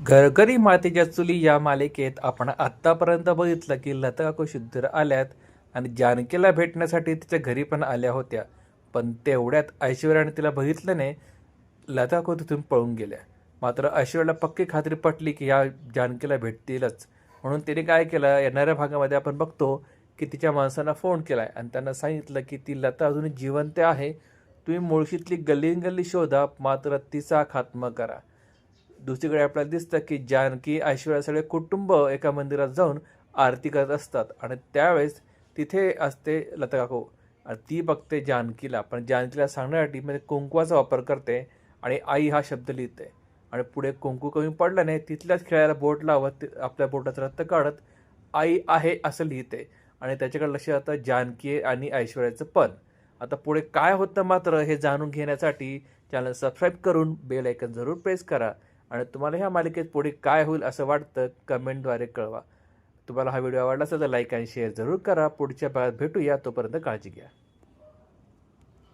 घरगरी मातीच्या चुली या मालिकेत आपण आत्तापर्यंत बघितलं की लता काकू शुद्धीर आल्यात आणि जानकीला भेटण्यासाठी तिच्या घरी पण आल्या होत्या. पण तेवढ्यात ऐश्वर्याने तिला बघितलं नाही. लता तिथून पळून गेल्या. मात्र ऐश्वर्याला पक्की खात्री पटली की या जानकीला भेटतीलच. म्हणून तिने काय केलं? येणाऱ्या भागामध्ये आपण बघतो की तिच्या माणसांना फोन केला आहे आणि त्यांना सांगितलं की ती लता अजूनही जिवंत आहे. तुम्ही मुळशीतली गल्ली गल्ली शोधा मात्र तिचा खात्मा करा. दुसरीकडे आपल्याला दिसतं की जानकी ऐश्वर्या सगळे कुटुंब एका मंदिरात जाऊन आरती करत असतात. आणि त्यावेळेस तिथे असते लता काकू. आणि ती बघते जानकीला. पण जानकीला सांगण्यासाठी म्हणजे कुंकवाचा वापर करते आणि आई हा शब्द लिहिते. आणि पुढे कुंकू कमी पडल्याने नाही तिथल्याच खेळायला बोट लावत आपल्या बोटाचं रक्त काढत आई आहे असं लिहिते. आणि त्याच्याकडे लक्ष जातं जानकी आणि ऐश्वर्याचं पण. आता पुढे काय होतं मात्र हे जाणून घेण्यासाठी चॅनल सबस्क्राईब करून बेल आयकन जरूर प्रेस करा. आणि तुम्हाला ह्या मालिकेत पुढे काय होईल असं वाटतं कमेंटद्वारे कळवा. तुम्हाला हा व्हिडिओ आवडला असेल तर लाईक आणि शेअर जरूर करा. पुढच्या भागात भेटूया. तोपर्यंत काळजी घ्या.